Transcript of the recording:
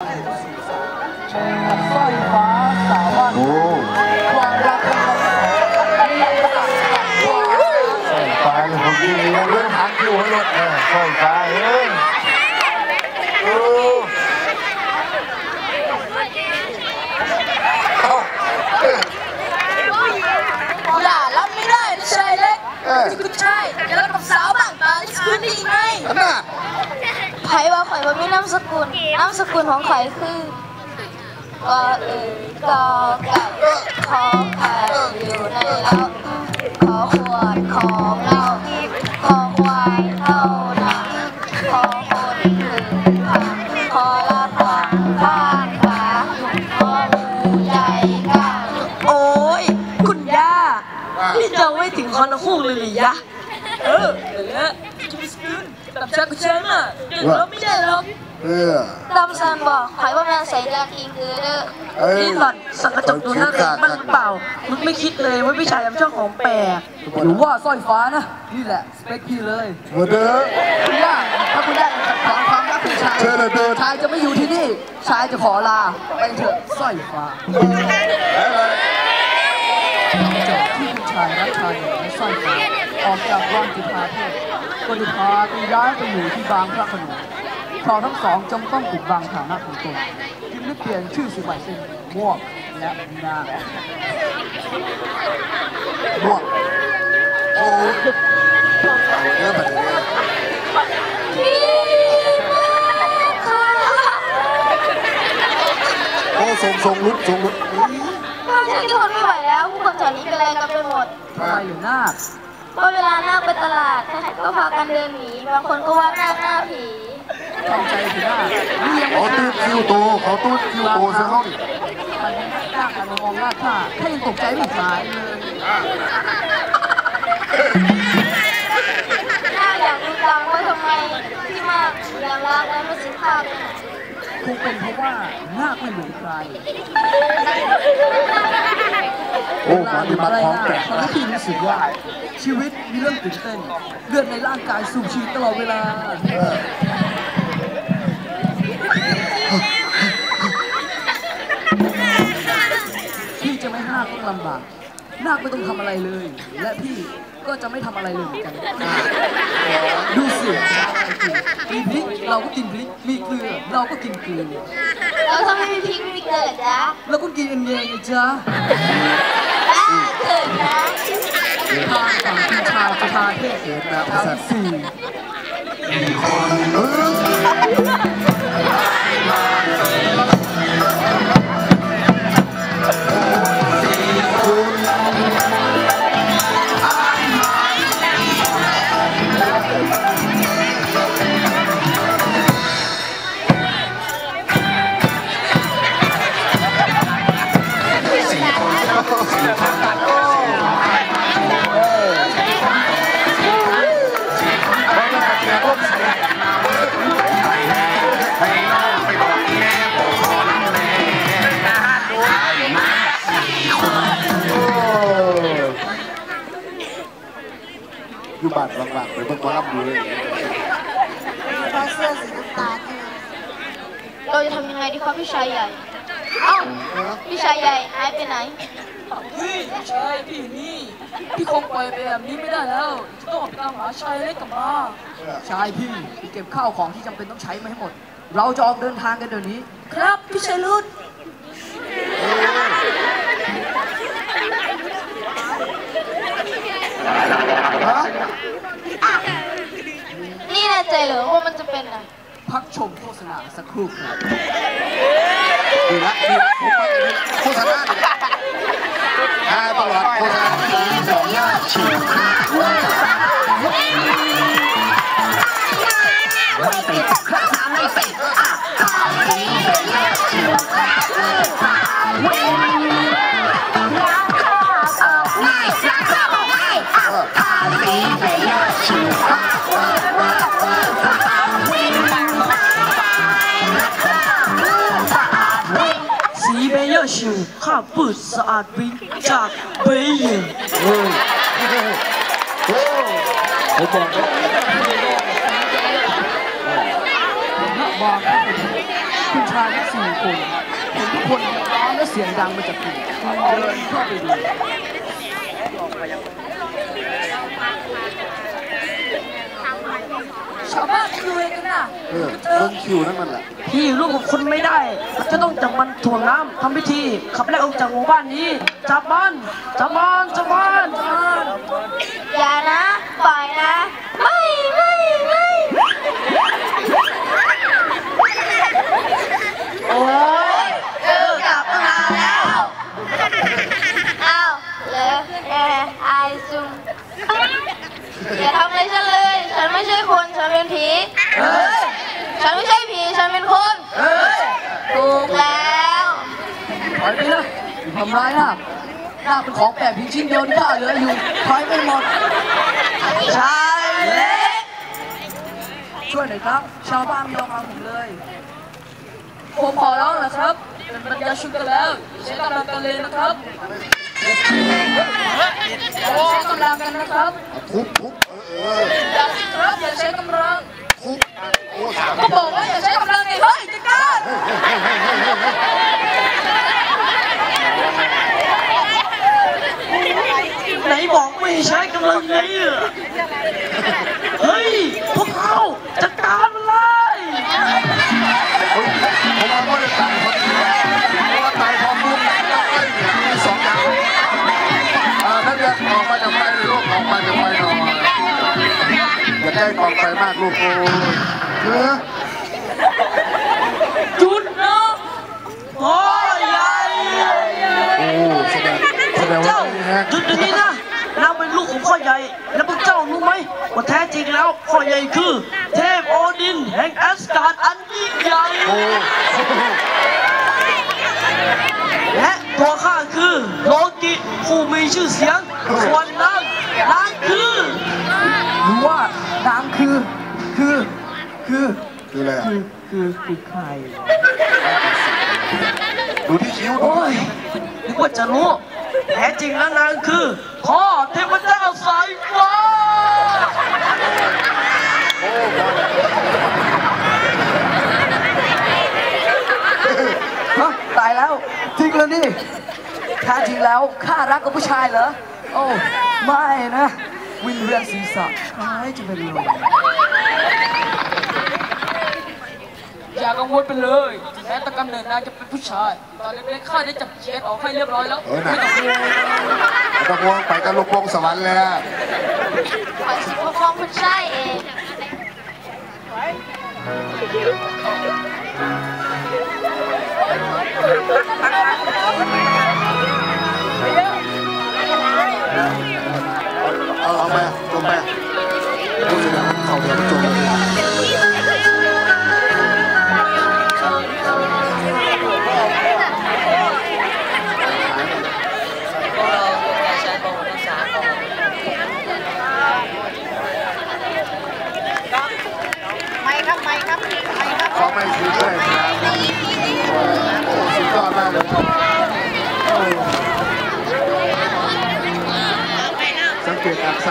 สร้อยฟ้าสาวาโอ้ความรักของเขาสร้อยฟ้าเนี่ยผมกินเลี้ยงเรื่องหางคิวให้รถเออสร้อยฟ้าเอ้ยโอ้เอ้าเอ้ย อย่ารับไม่ได้นะชายเล็ก เออ คุณชายอย่ารับกับสาวบางตาที่คืนดีไง อันน่ะ ไผว่าข่อยว่ามีนาม สกุลนามสกุลของข่อยคือก็เอ่ยก็ไก่ขอไข่อยู่ในเล้าขอขวดของเราขอควายเท่านั้นขอคนหนึ่งค่ะขอละของข้างขวาขอหมูใจกล้าโอ้ย คุณย่า นี่ยังไม่ถึงคอนคู่เลยหรือยะ เออเดี๋ยวนะจูสกุลกับชากุชังอะเดี๋ยวเราไม่ได้หรอก เออดำซันบอกข่อยว่าแม่นใส่ยากินคือเด้อเอ้ยนี่หล่อนสังกระจกดูหน้าเด็กมันเปล่า มึงไม่คิดเลยว่าพี่ชายทำช่องของแปลกหรือว่าสร้อยฟ้านะ นี่แหละสเปคพี่เลยมาเด้อคุณย่าถ้าคุณย่าจะขวางความรักของชายเชิญเลยเดินชายจะไม่อยู่ที่นี่ ชายจะขอลาไปเถอะสร้อยฟ้าจบที่คุณชายรักชายและสร้อยฟ้าออกจากวังจุฑาเทพก็ได้พากันย้ายไปอยู่ที่บางพระโขนง เราทั้งสองจำต้องปิดบังฐานะของตนจึงได้เปลี่ยนชื่อสุใหม่เป็นม่วงและมีนาม่วงโอ้เริ่มแบบนี้โอ้ทรงทรงลุกทรงลุกพ่อฉันทนไม่ไหวแล้วผู้คนแถวนี้เป็นอะไรกันไปหมดทำไมอยู่นาคพอเวลานาคไปตลาดใครๆก็พากันเดินหนีบางคนก็ว่านาคหน้าผี เข้าใจผิดนาคนี่ยังเขาไม่ตูดคิวโตเขาตูดคิวโตซะเขาดิมันนาคมันมองหน้าข้าแค่ยังตกใจไม่หายเลยนาอยากรู้จังว่าทำไมที่มากยามรักและไม่สิภาพคงเป็นเพราะว่านาไม่เหมือนใครโอ้มาดิบัตรของแปลกทำให้พี่รู้สึกว่า ชีวิตมีเรื่องตื่นเต้นเลือดในร่างกายสูบฉีดตลอดเวลา ลำบากนาคไม่ต้องทำอะไรเลย และพี่ก็จะไม่ทำอะไรเลยเหมือนกัน ดูสิมีพริกเราก็กินพริกมีเกลือเราก็กินเกลือแล้วถ้าไม่มีพริกไม่มีเกลือเหรอจ๊ะแล้วก็กินเองไงจ๊ะบ้าเกิดนะทางฝั่งคุณชายจะทาเทพเห็นนะทั้สังต ว์สี่เอออยู่บ้านหลังๆไปเบิ่งหมอลำดูเลยเพราะเสื้อสีน้ำตาลเราจะทำยังไงดีครับพี่ชายใหญ่ เอ้า พี่ชายใหญ่หายไปไหนพี่ชายพี่นี่ พี่คงปล่อยไปแบบนี้ไม่ได้แล้วจะต้องออกไปตามหาชายเล็กกลับมาชายพี่ไปเก็บข้าวของที่จำเป็นต้องใช้มาให้หมด เราจะออกเดินทางกันเดี๋ยวนี้ ครับพี่ชายรุด ชมโฆษณาสักครู่ครับดูละดีผมไปโฆษณาดิอ่าตลอดโฆษณาสี ปืดสะอาดวิ่งจากเบย์เฮ้ยโอ้ผมบอกแล้วบอกคุณชายทั้งสี่คนเห็นทุกคนร้องและเสียงดังมาจากกลุ่มเดินเข้าไปดูชาวบ้านคืออะไรกันน่ะเออเบิ้งคิวนั่นมันแหละ พี่ลูกกับคุณไม่ได้ จะต้องจับมันถ่วงน้ำทำพิธี ขับไล่ออกจากหมู่บ้านนี้ จับมัน จับมัน จับมันจับมันอย่านะ ปล่อยนะ อย่าทำร้ายนาคนาคเป็นของแปลกเพียงชิ้นเดียวที่ข้าเหลืออยู่ถอยไปหมดชายเล็กช่วยหน่อยครับ ชาวบ้านไม่ยอมฟังผมเลยผมขอร้องนะครับเป็นปัญญาชุนกันแล้วใช้กำลังกันเลยนะครับอย่าใช้กำลังกันนะครับทุบทุบเออเอออย่าสิครับอย่าใช้กำลังทุบโอ้สามก็บอกว่า อย่าได้กองไฟมากลูกโอ้ยเออจุดนะพ่อใหญ่โอ้แสดงแสดงว่าเจ้านี่ฮะหยุดเดี๋ยวนี้นะนางเป็นลูกของพ่อใหญ่ แล้วพวกเจ้ารู้ไหมว่าแท้จริงแล้วพ่อใหญ่คือ เทพโอดินแห่งแอสการ์ดอันยิ่งใหญ่โอ้และตัวข้าคือโลกิผู้มีชื่อเสียงส่วนนางนางคือรู้ว่านาง คือคือคือคืออะไรอะคือคือคือใครดูที่คิ้วดูโอ้ยนึกว่าจะรู้แท้จริงแล้วนางคือ พ่อเทพเจ้าสายฟ้าโอ้บอลฮะตายแล้วจริงเลยนี่แท้จริงแล้วข้ารักกับผู้ชายเหรอ โอ้ ไม่นะ วินเวียนศีรษะคล้ายจะเป็นลมอย่ากังวลไปเลยถึงแม้แต่กำเนิดนางจะเป็นผู้ชาย ตอนเล็กๆข้าได้จับเช็ดออกให้เรียบร้อยแล้วเออน่ะ ไม่ต้องกลัวไม่ต้องห่วงไปกันลูกวงสวรรค์แล้วขอสิปกครองคุณชายเอง ไม่ถือด้วยครับสุดยอดมากเลยสังเกตอักษร